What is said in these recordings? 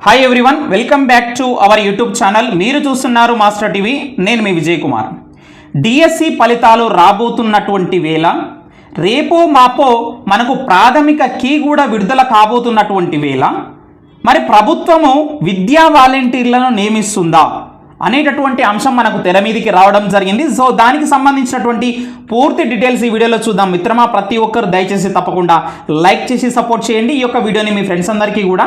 Hi everyone welcome back to our YouTube channel మీరు చూస్తున్నారు master TV నేను మీ Vijay Kumar DSC ఫలితాలు రాబోతున్నటువంటి వేళ రేపో మాపో మనకు ప్రాథమిక కీ కూడా విడుదల కాబోతున్నటువంటి వేళ మరి ప్రభుత్వము విద్యా వాలంటీర్లను నియమిస్తుందా? అనేటటువంటి అంశం మనకు తెర మీదకి రావడం జరిగింది. సో దానికి సంబంధించినటువంటి పూర్తి డీటెయిల్స్ ఈ వీడియోలో చూద్దాం. మిత్రమా ప్రతి ఒక్కరు దయచేసి తప్పకుండా లైక్ చేసి సపోర్ట్ చేయండి. ఈ యొక్క వీడియోని మీ ఫ్రెండ్స్ అందరికీ కూడా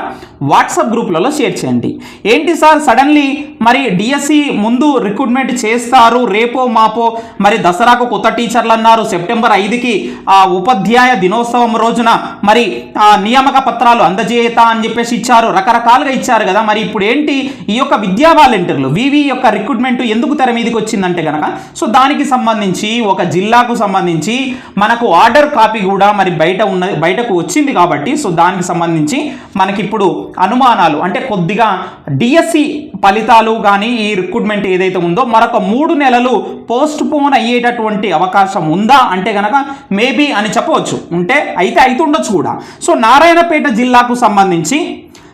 వాట్సాప్ గ్రూప్లలో షేర్ చేయండి. ఏంటి సార్ సడన్లీ మరి డిఎస్సి ముందు రిక్రూట్మెంట్ చేస్తారు రేపో మాపో. మరి దసరాకు కొత్త టీచర్లు అన్నారు సెప్టెంబర్ ఐదుకి ఆ ఉపాధ్యాయ దినోత్సవం రోజున మరి ఆ నియామక పత్రాలు అందజేయత అని చెప్పేసి ఇచ్చారు. రకరకాలుగా ఇచ్చారు కదా. మరి ఇప్పుడు ఏంటి ఈ యొక్క విద్యా వాలంటీర్లు వివి యొక్క రిక్రూట్మెంట్ ఎందుకు తెర మీదకి వచ్చిందంటే కనుక సో దానికి సంబంధించి ఒక జిల్లాకు సంబంధించి మనకు ఆర్డర్ కాపీ కూడా మరి బయట ఉన్న బయటకు వచ్చింది కాబట్టి సో దానికి సంబంధించి మనకి ఇప్పుడు అనుమానాలు అంటే కొద్దిగా డిఎస్సి ఫలితాలు కానీ ఈ రిక్రూట్మెంట్ ఏదైతే ఉందో మరొక మూడు నెలలు పోస్ట్ పోన్ అయ్యేటటువంటి అవకాశం ఉందా అంటే కనుక మేబీ అని చెప్పవచ్చు. ఉంటే అయితే అయితే ఉండొచ్చు కూడా. సో నారాయణపేట జిల్లాకు సంబంధించి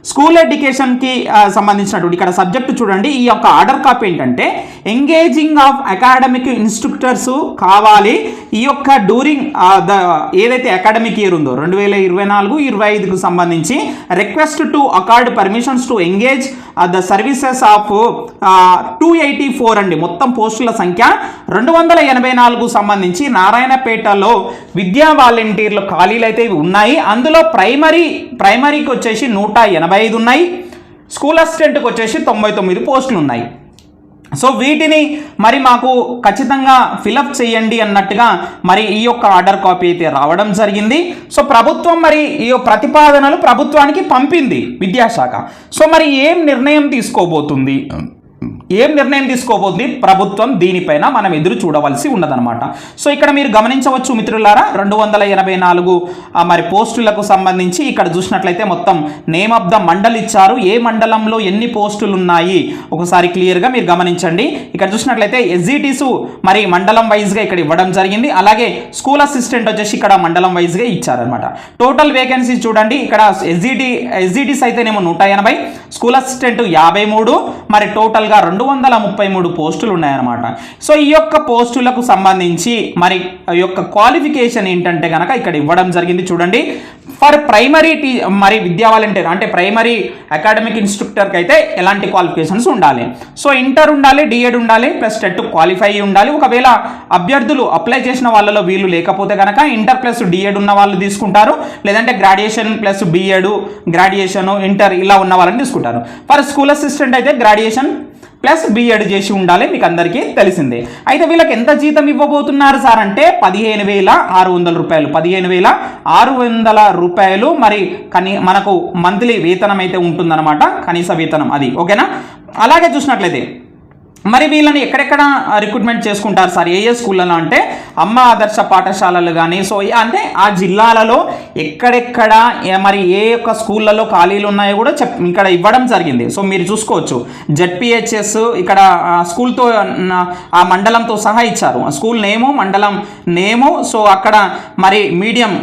స్కూల్ ఎడ్యుకేషన్కి సంబంధించినటువంటి ఇక్కడ సబ్జెక్ట్ చూడండి. ఈ యొక్క ఆర్డర్ కాపీ ఏంటంటే ఎంగేజింగ్ ఆఫ్ అకాడమిక్ ఇన్స్ట్రక్టర్స్ కావాలి. ఈ యొక్క డ్యూరింగ్ ద ఏదైతే అకాడమిక్ ఇయర్ ఉందో రెండు వేల ఇరవై నాలుగు ఇరవై ఐదుకు సంబంధించి request to accord permissions to engage the services of two eighty four అండి. మొత్తం పోస్టుల సంఖ్య రెండు వందల ఎనభై నాలుగు సంబంధించి నారాయణపేటలో విద్యా వాలంటీర్లు ఖాళీలు అయితే ఉన్నాయి. అందులో ప్రైమరీ ప్రైమరీకి వచ్చేసి నూట ఎనభై ఐదు ఉన్నాయి. స్కూల్ అసిస్టెంట్కి వచ్చేసి తొంభై తొమ్మిది పోస్టులు ఉన్నాయి సో వీటిని మరి మాకు ఖచ్చితంగా ఫిలప్ చేయండి అన్నట్టుగా మరి ఈ యొక్క ఆర్డర్ కాపీ అయితే రావడం జరిగింది. సో ప్రభుత్వం మరి ఈ ప్రతిపాదనలు ప్రభుత్వానికి పంపింది విద్యాశాఖ. సో మరి ఏం నిర్ణయం తీసుకోబోతుంది? ఏం నిర్ణయం తీసుకోబోతుంది? ప్రభుత్వం దీనిపైన మనం ఎదురు చూడవలసి ఉన్నదనమాట సో ఇక్కడ మీరు గమనించవచ్చు మిత్రులారా రెండు వందల ఎనభై నాలుగు మరి పోస్టులకు సంబంధించి ఇక్కడ చూసినట్లయితే మొత్తం నేమ్ ఆఫ్ ద మండల్ ఇచ్చారు. ఏ మండలంలో ఎన్ని పోస్టులు ఉన్నాయి ఒకసారి క్లియర్గా మీరు గమనించండి. ఇక్కడ చూసినట్లయితే ఎస్జిటీస్ మరి మండలం వైజ్గా ఇక్కడ ఇవ్వడం జరిగింది. అలాగే స్కూల్ అసిస్టెంట్ వచ్చేసి ఇక్కడ మండలం వైజ్గా ఇచ్చారనమాట టోటల్ వేకెన్సీ చూడండి. ఇక్కడ ఎస్జిటి ఎస్జిటీస్ అయితేనేమో నూట ఎనభై స్కూల్ అసిస్టెంట్ యాభై మూడు మరి టోటల్గా రెండు వందల ముప్పై మూడు పోస్టులు ఉన్నాయన్నమాట సో ఈ యొక్క పోస్టులకు సంబంధించి మరి ఈ యొక్క క్వాలిఫికేషన్ ఏంటంటే కనుక ఇక్కడ ఇవ్వడం జరిగింది చూడండి. ఫర్ ప్రైమరీ టీ మరి విద్యా వాలంటీర్ అంటే ప్రైమరీ అకాడమిక్ ఇన్స్ట్రక్టర్కి అయితే ఎలాంటి క్వాలిఫికేషన్స్ ఉండాలి. సో ఇంటర్ ఉండాలి డిఎడ్ ఉండాలి ప్లస్ టెట్ క్వాలిఫై ఉండాలి. ఒకవేళ అభ్యర్థులు అప్లై చేసిన వాళ్ళలో వీళ్ళు లేకపోతే కనుక ఇంటర్ ప్లస్ డిఎడ్ ఉన్న వాళ్ళు తీసుకుంటారు. లేదంటే graduation plus BEd graduation inter ఇలా ఉన్న వాళ్ళని తీసుకుంటారు. ఫర్ స్కూల్ అసిస్టెంట్ అయితే గ్రాడ్యుయేషన్ ప్లస్ బిఎడ్ చేసి ఉండాలి మీకు అందరికీ తెలిసిందే. అయితే వీళ్ళకి ఎంత జీతం ఇవ్వబోతున్నారు సార్ అంటే పదిహేను వేల ఆరు వందల రూపాయలు. పదిహేను వేల ఆరు వందల రూపాయలు మరి కనీ మనకు మంత్లీ వేతనం అయితే ఉంటుందన్నమాట. కనీస వేతనం అది. ఓకేనా? అలాగే చూసినట్లయితే మరి వీళ్ళని ఎక్కడెక్కడ రిక్రూట్మెంట్ చేసుకుంటారు సార్? ఏ ఏ స్కూళ్ళలో అంటే అమ్మ ఆదర్శ పాఠశాలలు కానీ సో అంటే ఆ జిల్లాలలో ఎక్కడెక్కడ మరి ఏ యొక్క స్కూళ్ళలో ఖాళీలు ఉన్నాయో కూడా చెప్ ఇక్కడ ఇవ్వడం జరిగింది. సో మీరు చూసుకోవచ్చు. జెడ్పిహెచ్ఎస్ ఇక్కడ స్కూల్తో ఆ మండలంతో సహా ఇచ్చారు. ఆ స్కూల్ నేము మండలం నేము సో అక్కడ మరి మీడియం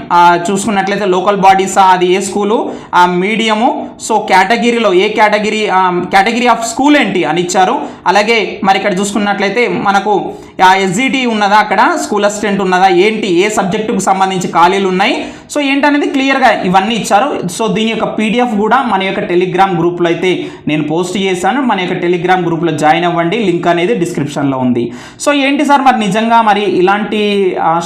చూసుకున్నట్లయితే లోకల్ బాడీసా అది ఏ స్కూలు ఆ మీడియము సో కేటగిరీలో ఏ కేటగిరీ కేటగిరీ ఆఫ్ స్కూల్ ఏంటి అని ఇచ్చారు. అలాగే మరి ఇక్కడ చూసుకున్నట్లయితే మనకు ఆ ఎస్జిటి ఉన్నదా అక్కడ? స్కూల్ అసిస్టెంట్ ఉన్నదా? ఏంటి? ఏ సబ్జెక్టుకు సంబంధించి ఖాళీలు ఉన్నాయి? సో ఏంటనేది క్లియర్గా ఇవన్నీ ఇచ్చారు. సో దీని యొక్క పీడిఎఫ్ కూడా మన యొక్క టెలిగ్రామ్ గ్రూప్లో అయితే నేను పోస్ట్ చేశాను. మన యొక్క టెలిగ్రామ్ గ్రూప్లో జాయిన్ అవ్వండి. లింక్ అనేది డిస్క్రిప్షన్లో ఉంది. సో ఏంటి సార్ మరి నిజంగా మరి ఇలాంటి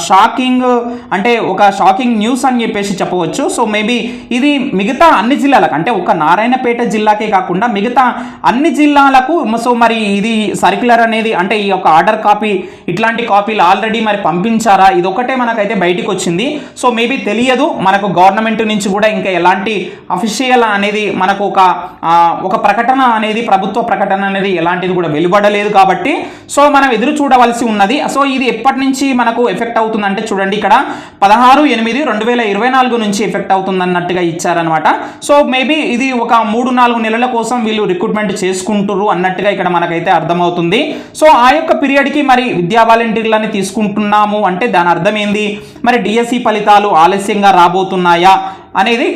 షాకింగ్ అంటే ఒక షాకింగ్ న్యూస్ అని చెప్పేసి చెప్పవచ్చు. సో మేబీ ఇది మిగతా అన్ని జిల్లాలకు అంటే ఒక నారాయణపేట జిల్లాకే కాకుండా మిగతా అన్ని జిల్లాలకు సో మరి ఇది సర్క్యులర్ అనేది అంటే ఈ యొక్క ఆర్డర్ కాపీ ఇట్లాంటి కాపీలు ఆల్రెడీ మరి పంపించారా? ఇది ఒకటే మనకైతే బయటికి వచ్చింది. సో మేబీ తెలియదు. మనకు గవర్నమెంట్ నుంచి కూడా ఇంకా ఎలాంటి అఫీషియల్ అనేది మనకు ఒక ఒక ప్రకటన అనేది ప్రభుత్వ ప్రకటన అనేది ఎలాంటిది కూడా వెలువడలేదు కాబట్టి సో మనం ఎదురు చూడవలసి ఉన్నది. సో ఇది ఎప్పటి నుంచి మనకు ఎఫెక్ట్ అవుతుందంటే చూడండి ఇక్కడ. పదహారు ఎనిమిది రెండు వేల ఇరవై నాలుగు నుంచి ఎఫెక్ట్ అవుతుంది అన్నట్టుగా ఇచ్చారనమాట సో మేబీ ఇది ఒక మూడు నాలుగు నెలల కోసం వీళ్ళు రిక్రూట్మెంట్ చేసుకుంటారు అన్నట్టుగా ఇక్కడ మనకైతే అర్థం అర్థమవుతుంది. సో ఆ యొక్క పీరియడ్కి మరి విద్యా వాలంటీర్లని తీసుకుంటున్నాము అంటే దాని అర్థం ఏంది? మరి డిఎస్సి ఫలితాలు ఆలస్యంగా రాబోతున్నాయా? అనేది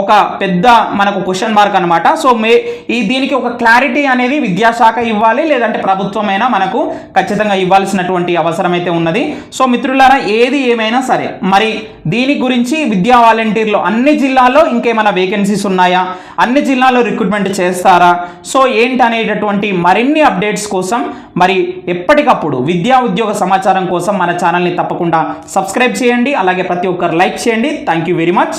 ఒక పెద్ద మనకు క్వశ్చన్ మార్క్ అనమాట సో మే ఈ దీనికి ఒక క్లారిటీ అనేది విద్యాశాఖ ఇవ్వాలి లేదంటే ప్రభుత్వమైనా మనకు ఖచ్చితంగా ఇవ్వాల్సినటువంటి అవసరం అయితే ఉన్నది. సో మిత్రులారా ఏది ఏమైనా సరే మరి దీని గురించి విద్యా వాలంటీర్లు అన్ని జిల్లాల్లో ఇంకేమైనా వేకెన్సీస్ ఉన్నాయా? అన్ని జిల్లాల్లో రిక్రూట్మెంట్ చేస్తారా? సో ఏంటి అనేటటువంటి మరిన్ని అప్డేట్స్ కోసం మరి ఎప్పటికప్పుడు విద్యా ఉద్యోగ సమాచారం కోసం మన ఛానల్ని తప్పకుండా సబ్స్క్రైబ్ చేయండి. అలాగే ప్రతి ఒక్కరు లైక్ చేయండి. Thank you very much